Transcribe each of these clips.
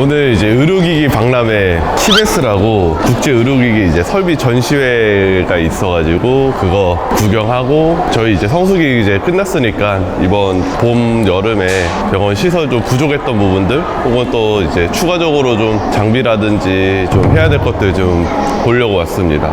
오늘 이제 의료기기 박람회 키베스라고 국제 의료기기 이제 설비 전시회가 있어가지고 그거 구경하고 저희 이제 성수기 이제 끝났으니까 이번 봄 여름에 병원 시설 좀 부족했던 부분들 혹은 또 이제 추가적으로 좀 장비라든지 좀 해야 될 것들 좀 보려고 왔습니다.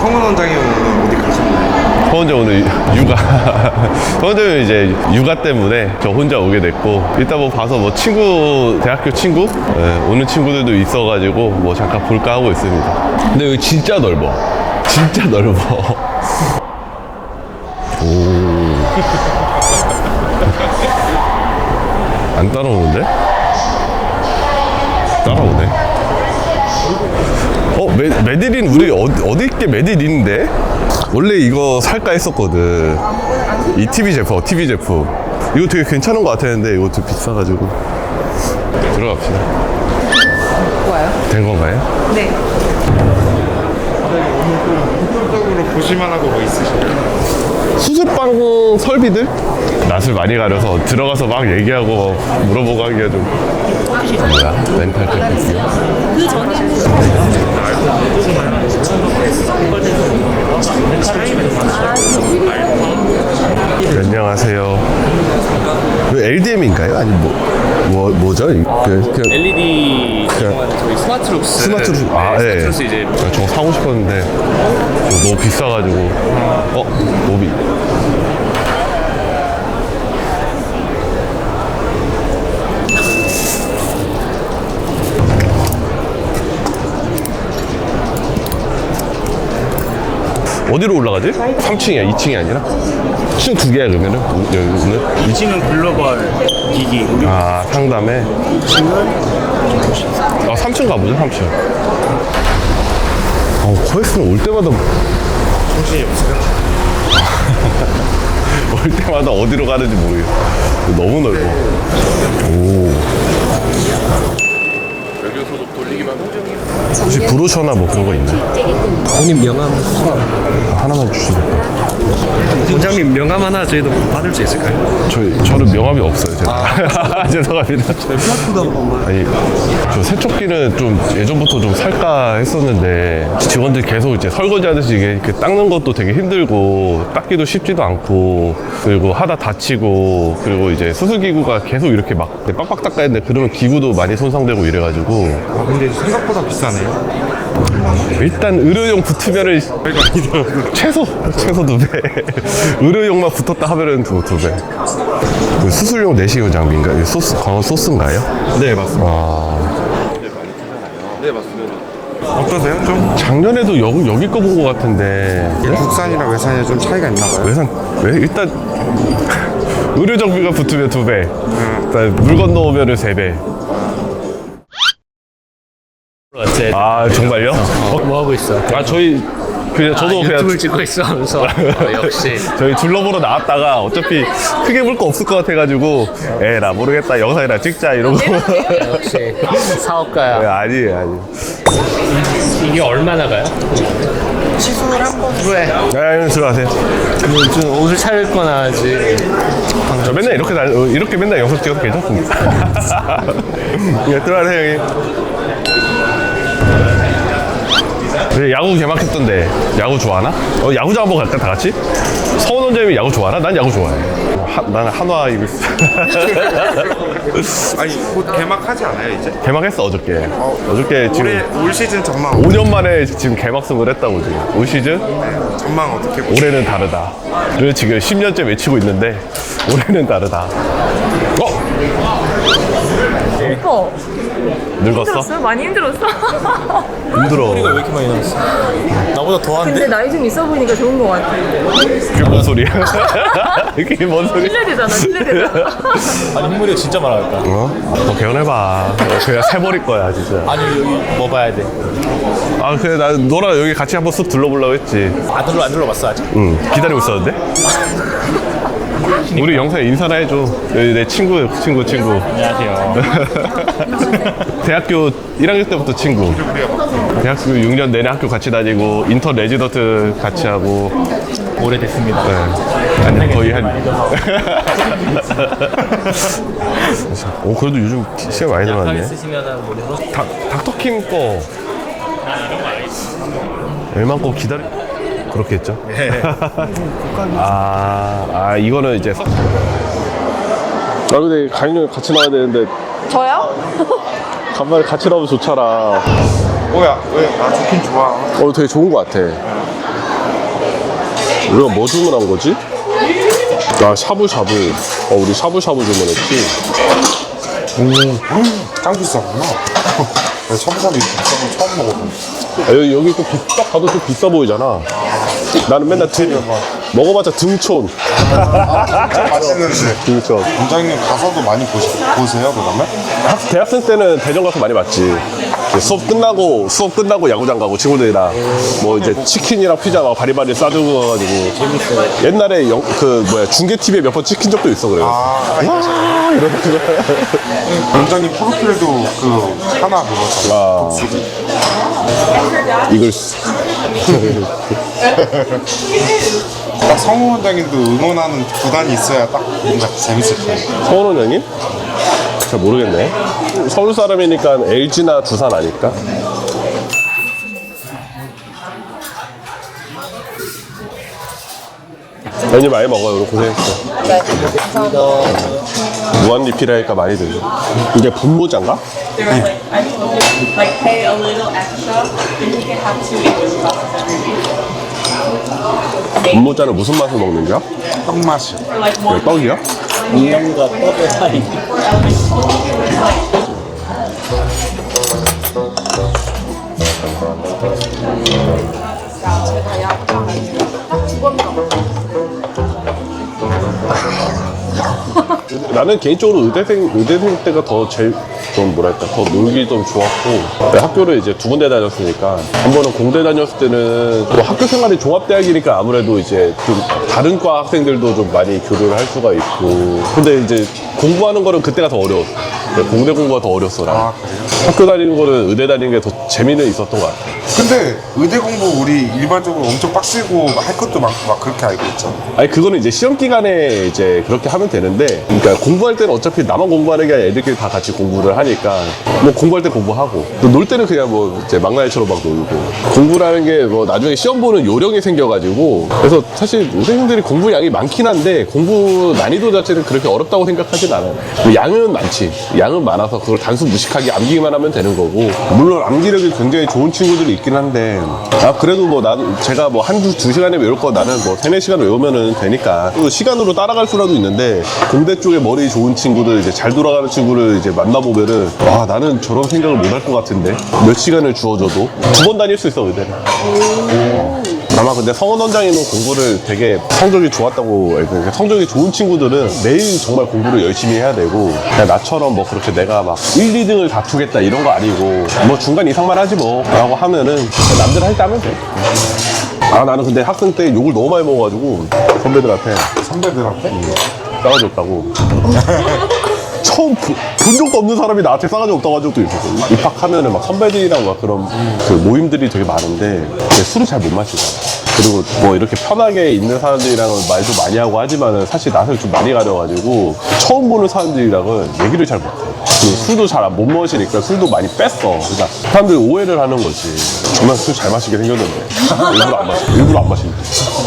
성훈 원장이 오늘 어디 가셨나요? 저 혼자 오늘 육아. 저 혼자 이제 육아 때문에 저 혼자 오게 됐고 이따 뭐 봐서 뭐 친구 대학교 친구? 예, 오는 친구들도 있어가지고 뭐 잠깐 볼까 하고 있습니다. 근데 여기 진짜 넓어. 진짜 넓어. 오 안 따라오는데? 따라오네. 어, 메, 메디린 우리 어디, 어디 있게 메디린인데? 원래 이거 살까 했었거든. 이 TV 제품, TV 제품. 이거 되게 괜찮은 것 같았는데 이거 좀 비싸가지고. 들어갑시다. 좋아요. 된 건가요? 네. 본격적으로 보실만하고 뭐 있으실까요? 수술방 설비들? 낯을 많이 가려서 들어가서 막 얘기하고 물어보고 하기가 좀. 뭐야? 멘탈 테크스. 그 전에 안녕하세요. 그 LDM인가요? 아니 뭐, 뭐 뭐죠? 이- 그, 그 LED 저희 스마트룩스 스마트룩스. 네, 아, 예. 스마트룩스 이제 아, 저거 사고 싶었는데 이거 너무 비싸가지고 어? 오비 어디로 올라가지? 3층이야 2층이 아니라? 층 두 개야 그러면은 오- 여기 오늘? 2층은 글로벌 기기 아 상담에 아 3층 가보자 3층 어 코엑스는 올 때마다 정신이 없어요? 올 때마다 어디로 가는지 모르겠어 너무 넓어 오 혹시 브로셔나 뭐 그런 거 있나요? 본인 명함 하나만 주시면 원장님 명함 하나 저희도 받을 수 있을까요? 저, 저는 명함이 없어요 제가. 죄송합니다. 플라프도 한 번만 아니 저 세척기는 좀 예전부터 좀 살까 했었는데 직원들 계속 이제 설거지 하듯이 이게 이렇게 닦는 것도 되게 힘들고 닦기도 쉽지도 않고 그리고 하다 다치고 그리고 이제 수술기구가 계속 이렇게 막 빡빡 닦아야 되는데 그러면 기구도 많이 손상되고 이래가지고. 아 근데 생각보다 비싸네 요 일단 의료용 붙으면은 최소 최소 두 배 의료용만 붙었다 하면은 두배 그 수술용 내시경 장비인가요? 소스 광어 소스인가요? 네 맞습니다 아 어떠세요? 좀 작년에도 여기, 여기 거 본 것 같은데 국산이랑 외산이 좀 차이가 있나 봐요? 외상 왜 일단 의료 정비가 붙으면 두 배, 일단 물 건너오면은 세 배. 아 정말요? 어, 뭐 하고 있어? 아 저희 그냥 저도 그냥 유튜브를 찍고 있어 하면서. 어, 역시. 저희 둘러보러 나왔다가 어차피 크게 볼 거 없을 것 같아가지고 에나 모르겠다. 영상이나 찍자 이러고. 역시. 사업가야. 네, 아니에요 아니에요 이게 얼마나 가요? 네 들어가세요. 뭐 좀 옷을 차려입거나 하지. 저 맨날 이렇게 다, 어, 이렇게 맨날 영상 찍어도 괜찮습니다. 예 들어가세요 형님 네, 야구 개막했던데 야구 좋아하나? 어, 야구장 한번 갈까 다 같이? 서원 원장님이 야구 좋아하나? 난 야구 좋아해 하, 나는 한화 이글스 아니 곧 개막하지 않아요 이제? 개막했어 어저께 어 저께 올해 지금 올 시즌 전망 5년 만에 지금 개막승을 했다고 지금 올 시즌 전망 어떻게 보세요? 올해는 다르다. 를 지금 10년째 외치고 있는데 올해는 다르다. 어? 어, 늙었어? 힘들었어요? 많이 힘들었어. 힘들어. 이렇게 많이 나왔어? 나보다 더한데? 근데 나이 좀 있어 보니까 좋은 것 같아. 그게 뭔 소리야? 그게 뭔 소리야? 신뢰되잖아, 신뢰되잖아. 아니 흰머리가 진짜 많아졌다 어? 더 개헌해봐. 그냥 새버릴 거야, 진짜. 아니 여기 뭐 봐야 돼? 아, 그래, 나 너랑 여기 같이 한번 쓱 둘러보려고 했지. 안 둘러 안 둘러봤어 아직? 응, 기다리고 있었는데? 우리 영상에 인사나 해줘. 여기 내 친구, 친구, 친구. 안녕하세요 대학교 1학년 때부터 친구. 대학교 6년 내내 학교 같이 다니고, 인턴 레지던트 같이 하고, 오래됐습니다 네. 아니 거의 한. 오 그래도 요즘 시간 많이 들어갔네. 쓰시면은 뭐닥 닥터킴 거. 얼마 거 기다리. 그렇겠죠. 아, 아 이거는 이제. 아 근데 가인이 같이 나와야 되는데 저요? 간만에 같이 나오면 좋잖아. 뭐야? 왜? 나 좋긴 좋아. 어, 되게 좋은 것 같아. 우리가 뭐 주문한 거지? 아, 샤브샤브. 어, 우리 샤브샤브 주문했지. 짱 비싸구나. 나 샤브샤브 비싼 거 처음 먹어봐. 아, 여기, 여기 또 비, 딱 봐도 좀 비싸 보이잖아. 나는 맨날 등, 먹어봤자 등촌. 맛있는데. 등촌. 원장님 가서도 많이 보시, 보세요, 그러면? 학- 대학생 때는 대전 가서 많이 봤지. 이제 수업 끝나고, 수업 끝나고 야구장 가고 친구들이랑 뭐 이제 치킨이랑 피자 막 바리바리 싸들고 가가지고. 옛날에 영, 그 뭐야, 중계TV에 몇 번 찍힌 적도 있어, 그래요. 아, 아, 이러면서. 원장님 프로필도 그 하나 그거잖아. 아. 이걸 쓰- 딱 성우 원장님도 응원하는 구단이 있어야 딱 뭔가 재밌을 거예요. 서원원 형님? 잘 모르겠네. 서울 사람이니까 LG나 두산 아닐까? 형님 많이 먹어요. 오늘 고생했어. 무한 리필하니까 많이 들죠. 이게 분모자인가? like pay a little extra, then you can have two English classes every week. 분모자는 무슨 맛을 먹는 거야? 떡 맛이요. For like one 떡이야? 우유가 떡의 사이. 나는 개인적으로 의대생 의대생 때가 더 제일 좀 뭐랄까 더 놀기 좀 좋았고 학교를 이제 두 군데 다녔으니까 한 번은 공대 다녔을 때는 또 학교 생활이 종합대학이니까 아무래도 이제 좀 다른 과 학생들도 좀 많이 교류를 할 수가 있고 근데 이제 공부하는 거는 그때가 더 어려웠어. 공대 공부가 더 어렸어 나 아? 학교 다니는 거는 의대 다니는 게 더 재미는 있었던 것 같아 근데 의대 공부 우리 일반적으로 엄청 빡세고 할 것도 많고 막 그렇게 알고 있죠. 아니 그거는 이제 시험 기간에 이제 그렇게 하면 되는데 그러니까 공부할 때는 어차피 나만 공부하는 게 아니라 애들끼리 다 같이 공부를 하니까 뭐 공부할 때 공부하고. 또 놀 때는 그냥 뭐 이제 막나이처럼 막 놀고. 공부라는 게 뭐 나중에 시험 보는 요령이 생겨가지고. 그래서 사실 의대생들이 공부 양이 많긴 한데 공부 난이도 자체는 그렇게 어렵다고 생각하진 않아요. 뭐 양은 많지. 양은 많아서 그걸 단순 무식하게 암기만 하면 되는 거고. 물론 암기력이 굉장히 좋은 친구들이 있긴 한데. 아 그래도 뭐 나도 제가 뭐 한두 두 시간에 외울 거 나는 뭐 세네 시간 외우면은 되니까. 또 시간으로 따라갈 수라도 있는데 공대 쪽에 머리 좋은 친구들 이제 잘 돌아가는 친구를 이제 만나보면은 와 나는 저런 생각을 못 할 것 같은데. 몇 시간을 주어줘도? 두 번 다닐 수 있어 의대는 아마 근데 성원 원장님은 공부를 되게 성적이 좋았다고 알고 있는데 성적이 좋은 친구들은 매일 정말 공부를 열심히 해야 되고 그냥 나처럼 뭐 그렇게 내가 막 1, 2등을 다투겠다 이런 거 아니고 뭐 중간 이상만 하지 뭐 라고 하면은 남들 할 때 하면 돼. 아 나는 근데 학생 때 욕을 너무 많이 먹어가지고 선배들한테 선배들한테? 싸가지 없다고 처음 보- 본 적도 없는 사람이 나한테 싸가지 없다고 한 적도 있었어 입학하면은 막 선배들이랑 막 그런 그 모임들이 되게 많은데 근데 술을 잘 못 마시잖아 그리고 뭐 이렇게 편하게 있는 사람들이랑은 말도 많이 하고 하지만은 사실 낯을 좀 많이 가려가지고 처음 보는 사람들이랑은 얘기를 잘 못해 그 술도 잘 못 마시니까 술도 많이 뺐어 그러니까 사람들이 오해를 하는 거지 정말 술 잘 마시게 생겼는데 일부러 안 마시 일부러 안 마시는데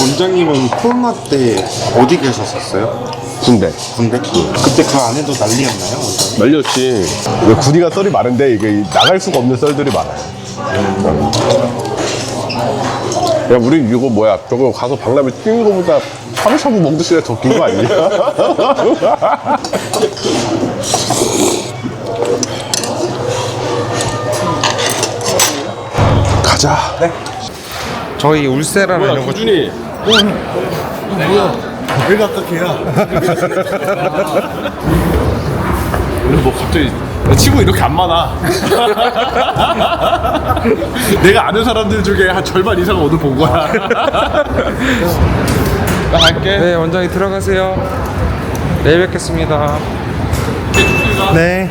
원장님은 코로나 때 어디 계셨었어요? 군대 군대? 그때 그 안에도 난리였나요, 원장님? 말렸지. 왜 군이가 썰이 많은데 이게 나갈 수가 없는 썰들이 많아요. 야, 우리 이거 뭐야? 저거 가서 박람회 뛰는 거보다 샤브샤브 먹듯이 더 긴 거 아니냐? 가자. 저희 울세라는 뭐야, 이런 거 구준이. 왜 갑자기야? 오늘 뭐 갑자기 친구 이렇게 안 많아. 내가 아는 사람들 중에 한 절반 이상은 오늘 본 거야. 나 갈게. 네, 원장님 들어가세요. 내일 뵙겠습니다. 네.